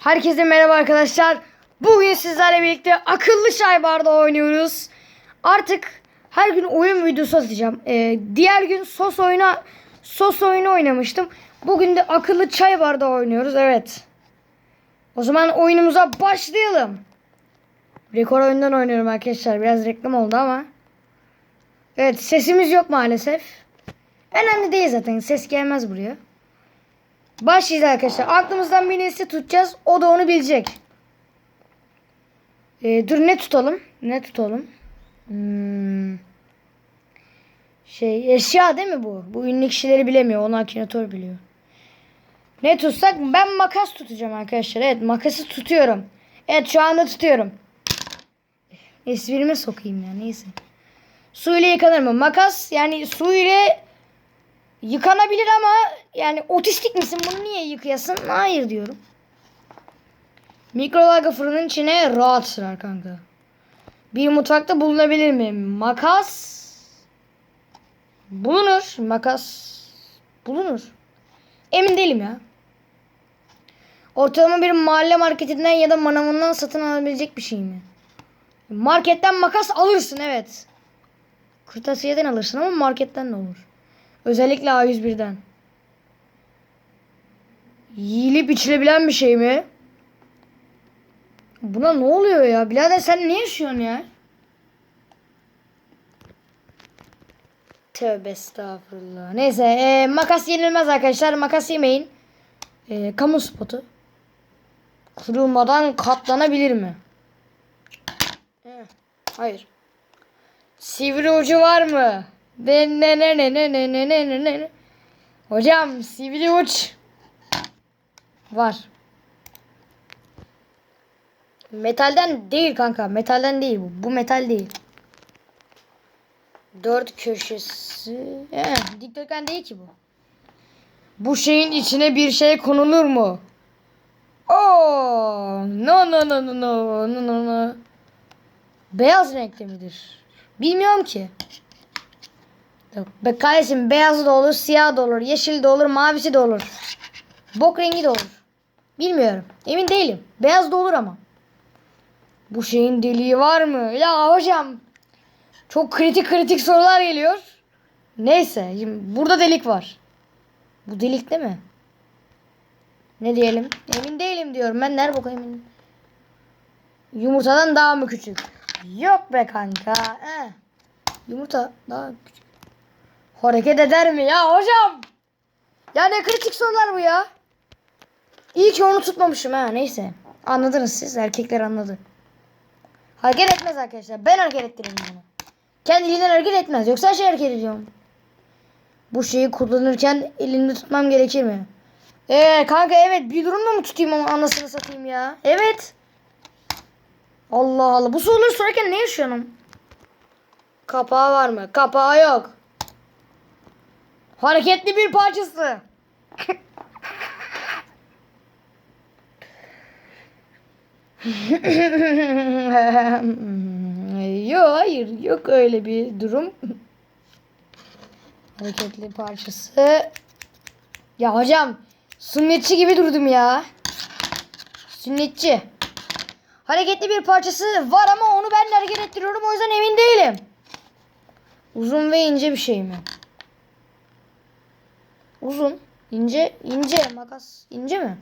Herkese merhaba arkadaşlar. Bugün sizlerle birlikte akıllı çay bardağı oynuyoruz. Artık her gün oyun videosu atacağım. Ee, diğer gün sos oyuna sos oyunu oynamıştım. Bugün de akıllı çay bardağı oynuyoruz. Evet. O zaman oyunumuza başlayalım. Rekor oyundan oynuyorum arkadaşlar. Biraz reklam oldu ama. Evet sesimiz yok maalesef. Önemli değil zaten. Ses gelmez buraya. Başlayacağız arkadaşlar. Aklımızdan birisi tutacağız. O da onu bilecek. Ee, dur ne tutalım? Ne tutalım? Hmm. Şey eşya değil mi bu? Bu ünlü kişileri bilemiyor. Onu akinator biliyor. Ne tutsak? Ben makas tutacağım arkadaşlar. Evet makası tutuyorum. Evet şu anda tutuyorum. Esprime sokayım ya neyse. Su ile yıkanır mı? Makas yani su ile Yıkanabilir ama yani otistik misin bunu niye yıkayasın? Hayır diyorum. Mikrodalga fırının içine rahat sığar kanka. Bir mutfakta bulunabilir mi? Makas bulunur. Makas bulunur. Emin değilim ya. Ortalama bir mahalle marketinden ya da manavından satın alabilecek bir şey mi? Marketten makas alırsın evet. Kırtasiyeden alırsın ama marketten de olur. Özellikle A101'den. Yiyilip içilebilen bir şey mi? Buna ne oluyor ya? Birader sen ne yaşıyorsun ya? Tövbe estağfurullah. Neyse e, makas yenilmez arkadaşlar. Makas yemeyin. E, kamu spotu. Kırılmadan katlanabilir mi? Hayır. Sivri ucu var mı? Ne ne ne ne ne ne ne ne ne ne Hocam sivri uç. Var. Metalden değil kanka. Metalden değil bu. Bu metal değil. Dört köşesi. He, dikdörtgen değil ki bu. Bu şeyin içine bir şey konulur mu? Oo, no no no no no no no. Beyaz renkte midir? Bilmiyorum ki. Be kardeşim beyazı da olur, siyah da olur, yeşil de olur, mavisi de olur. Bok rengi de olur. Bilmiyorum. Emin değilim. Beyaz da olur ama. Bu şeyin deliği var mı? Ya hocam. Çok kritik kritik sorular geliyor. Neyse. Şimdi burada delik var. Bu delik değil mi? Ne diyelim? Emin değilim diyorum. Ben nerede boka eminim? Yumurtadan daha mı küçük? Yok be kanka. Eh. Yumurta daha küçük. Hareket eder mi ya hocam? Ya ne kritik sorular bu ya. İyi ki onu tutmamışım ha neyse. Anladınız siz erkekler anladı. Hareket etmez arkadaşlar. Ben hareket ettireyim bunu. Kendiliğinden hareket etmez. Yoksa her şey hareket ediyorum. Bu şeyi kullanırken elimde tutmam gerekir mi? Ee kanka evet bir durumda mı tutayım onu anasını satayım ya? Evet. Allah Allah. Bu soruları sorarken ne yaşıyorum? Kapağı var mı? Kapağı yok. Hareketli bir parçası. yok hayır yok öyle bir durum. Hareketli parçası. Ya hocam sünnetçi gibi durdum ya. Sünnetçi. Hareketli bir parçası var ama onu ben hareket ettiriyorum o yüzden emin değilim. Uzun ve ince bir şey mi? Uzun, ince, ince makas ince mi?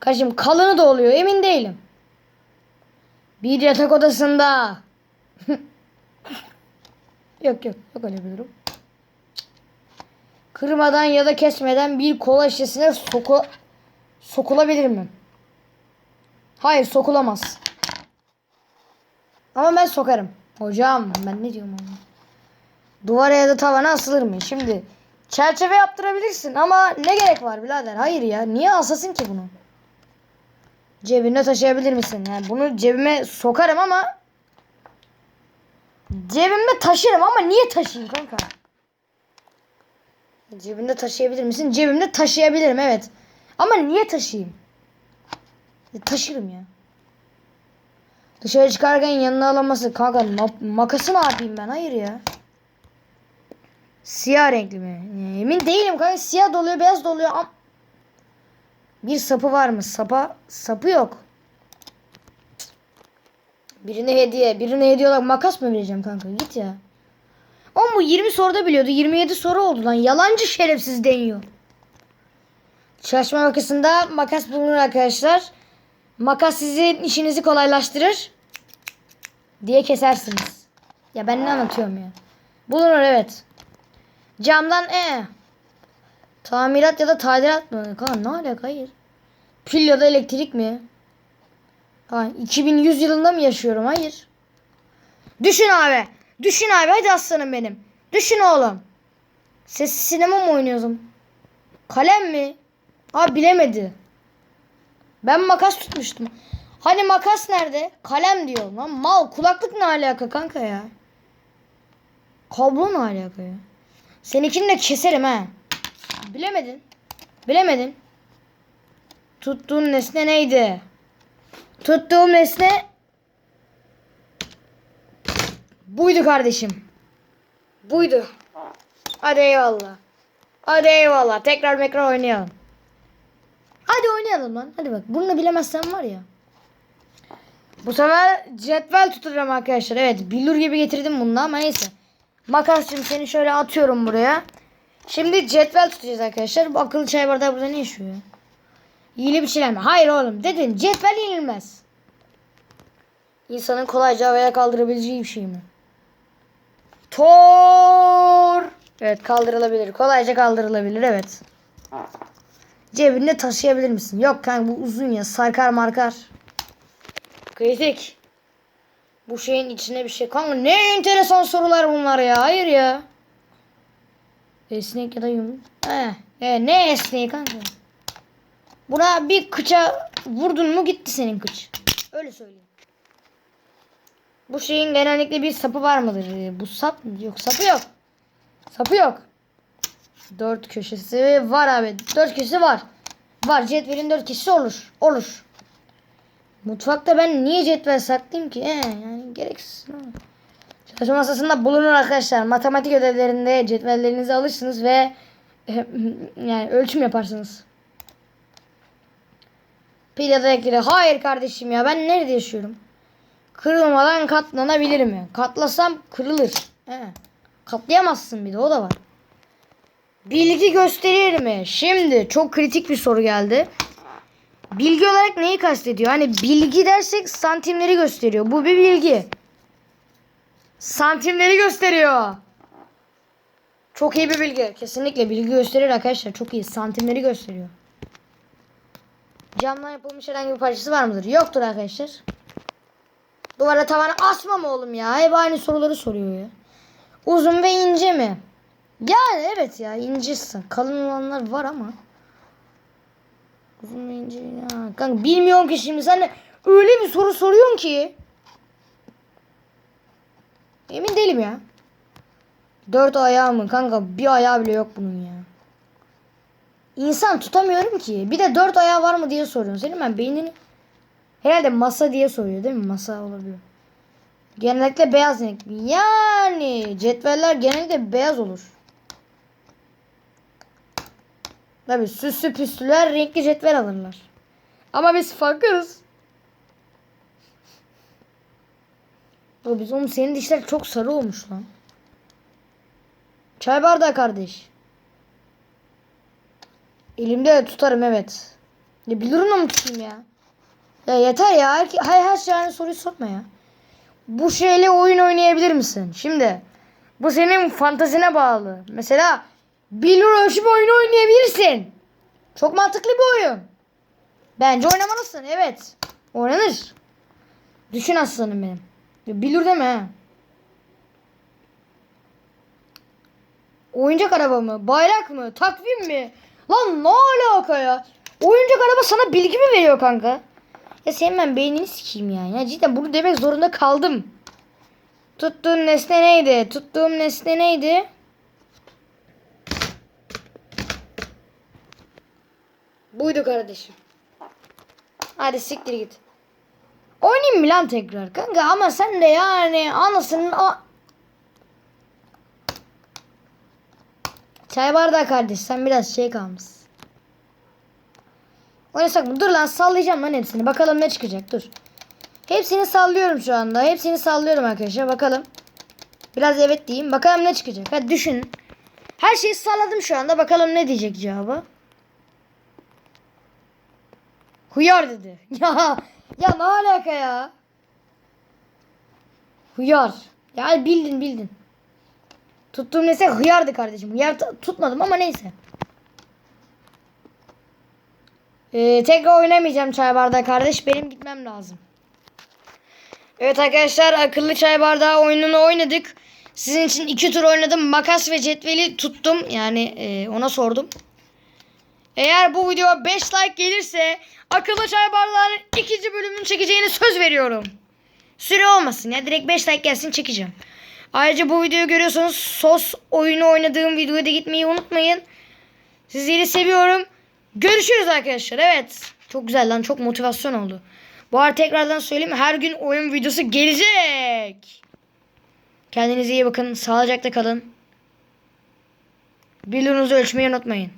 Kaşım kalını da oluyor emin değilim. Bir yatak odasında. yok yok yok öyle bir durum. Kırmadan ya da kesmeden bir kola şişesine soku sokulabilir mi? Hayır sokulamaz. Ama ben sokarım. Hocam ben ne diyorum ama. Duvara ya da tavana asılır mı? Şimdi çerçeve yaptırabilirsin ama ne gerek var birader? Hayır ya. Niye asasın ki bunu? Cebinde taşıyabilir misin? Yani bunu cebime sokarım ama cebimde taşırım ama niye taşıyayım kanka? Cebinde taşıyabilir misin? Cebimde taşıyabilirim evet. Ama niye taşıyayım? Ya taşırım ya. Dışarı çıkarken yanına alaması kanka ma- makası ne yapayım ben? Hayır ya. Siyah renkli mi? Emin değilim kanka. Siyah da oluyor, beyaz da oluyor. Am Bir sapı var mı? Sapa sapı yok. Birine hediye. Birine hediye olarak makas mı vereceğim kanka? Git ya. Ama bu 20 soruda biliyordu. 27 soru oldu lan. Yalancı şerefsiz deniyor. Çalışma makasında makas bulunur arkadaşlar. Makas sizin işinizi kolaylaştırır. Diye kesersiniz. Ya ben ne anlatıyorum ya. Bulunur evet. Camdan e. Tamirat ya da tadilat mı? Kaan ne alaka hayır. Pil ya da elektrik mi? Ha, 2100 yılında mı yaşıyorum? Hayır. Düşün abi. Düşün abi hadi aslanım benim. Düşün oğlum. Ses sinema mı oynuyorsun? Kalem mi? Abi bilemedi. Ben makas tutmuştum. Hani makas nerede? Kalem diyor lan. Mal kulaklık ne alaka kanka ya? Kablo ne alaka ya? Seninkini de keserim ha. Bilemedin. Bilemedin. Tuttuğun nesne neydi? Tuttuğum nesne buydu kardeşim. Buydu. Hadi eyvallah. Hadi eyvallah. Tekrar mekrar oynayalım. Hadi oynayalım lan. Hadi bak. Bunu da bilemezsen var ya. Bu sefer cetvel tutacağım arkadaşlar. Evet. Billur gibi getirdim bunu da ama neyse. Makasçım seni şöyle atıyorum buraya. Şimdi cetvel tutacağız arkadaşlar. Bu akıllı çay bardağı burada ne yaşıyor ya? Yiyili bir şeyler mi? Hayır oğlum. Dedin cetvel yenilmez. İnsanın kolayca havaya kaldırabileceği bir şey mi? Tor. Evet kaldırılabilir. Kolayca kaldırılabilir evet. Cebinde taşıyabilir misin? Yok kanka bu uzun ya. Sarkar markar. Kritik. Bu şeyin içine bir şey. Kanka ne enteresan sorular bunlar ya. Hayır ya. Esnek ya da yumruk. He. He, ne esneği kanka? Buna bir kıça vurdun mu gitti senin kıç. Öyle söyleyeyim. Bu şeyin genellikle bir sapı var mıdır? Ee, Bu sap? Yok sapı yok. Sapı yok. Dört köşesi var abi. Dört köşesi var. Var cetvelin dört köşesi olur. Olur. Mutfakta ben niye cetvel saklayayım ki? Ee, yani gereksiz. Çalışma masasında bulunur arkadaşlar. Matematik ödevlerinde cetvellerinizi alırsınız ve yani ölçüm yaparsınız. Pil ya da ekleri. Hayır kardeşim ya ben nerede yaşıyorum? Kırılmadan katlanabilir mi? Katlasam kırılır. He. Katlayamazsın bir de o da var. Bilgi gösterir mi? Şimdi çok kritik bir soru geldi. Bilgi olarak neyi kastediyor? Hani bilgi dersek santimleri gösteriyor. Bu bir bilgi. Santimleri gösteriyor. Çok iyi bir bilgi. Kesinlikle bilgi gösterir arkadaşlar. Çok iyi. Santimleri gösteriyor. Camdan yapılmış herhangi bir parçası var mıdır? Yoktur arkadaşlar. Duvara tavana asma mı oğlum ya? Hep aynı soruları soruyor ya. Uzun ve ince mi? Yani evet ya incesin. Kalın olanlar var ama. Uzun ve ince ya. Kanka bilmiyorum ki şimdi sen de öyle bir soru soruyorsun ki. Emin değilim ya. Dört ayağı mı? Kanka bir ayağı bile yok bunun ya. İnsan tutamıyorum ki. Bir de dört ayağı var mı diye soruyorsun. Senin ben beynini herhalde masa diye soruyor değil mi? Masa olabilir. Genellikle beyaz renkli. Yani cetveller genellikle beyaz olur. Tabi süslü püslüler renkli cetvel alırlar. Ama biz fakirız. Bu biz oğlum senin dişler çok sarı olmuş lan. Çay bardağı kardeş. Elimde tutarım evet. Ya bilirim mı tutayım ya? Ya yeter ya. Her, her, her şey soruyu sorma ya. Bu şeyle oyun oynayabilir misin? Şimdi bu senin fantazine bağlı. Mesela Bilir ölçüm oyunu oynayabilirsin. Çok mantıklı bir oyun. Bence oynamalısın. Evet. Oynanır. Düşün aslanım benim. Bilir deme ha. Oyuncak araba mı? Bayrak mı? Takvim mi? Lan ne alaka ya? Oyuncak araba sana bilgi mi veriyor kanka? Ya senin ben beynini sikeyim yani. Ya cidden bunu demek zorunda kaldım. Tuttuğun nesne neydi? Tuttuğum nesne neydi? Buydu kardeşim. Hadi siktir git. Oynayayım mı lan tekrar kanka ama sen de yani anasının a... Çay bardağı kardeş sen biraz şey kalmış. Oynasak mı? Dur lan sallayacağım lan hepsini. Bakalım ne çıkacak. Dur. Hepsini sallıyorum şu anda. Hepsini sallıyorum arkadaşlar. Bakalım. Biraz evet diyeyim. Bakalım ne çıkacak. Hadi düşünün. Her şeyi salladım şu anda. Bakalım ne diyecek cevabı. Huyar dedi. Ya ya ne alaka ya? Huyar. Ya bildin bildin. Tuttuğum neyse hıyardı kardeşim. Hıyar tutmadım ama neyse. Ee, tekrar oynamayacağım çay bardağı kardeş. Benim gitmem lazım. Evet arkadaşlar akıllı çay bardağı oyununu oynadık. Sizin için iki tur oynadım. Makas ve cetveli tuttum. Yani e, ona sordum. Eğer bu videoya 5 like gelirse akıllı çay bardağının ikinci bölümünü çekeceğini söz veriyorum. Süre olmasın ya direkt 5 like gelsin çekeceğim. Ayrıca bu videoyu görüyorsanız sos oyunu oynadığım videoya da gitmeyi unutmayın. Sizleri seviyorum. Görüşürüz arkadaşlar. Evet. Çok güzel lan. Çok motivasyon oldu. Bu arada tekrardan söyleyeyim. Her gün oyun videosu gelecek. Kendinize iyi bakın. Sağlıcakla kalın. Biliyorunuzu ölçmeyi unutmayın.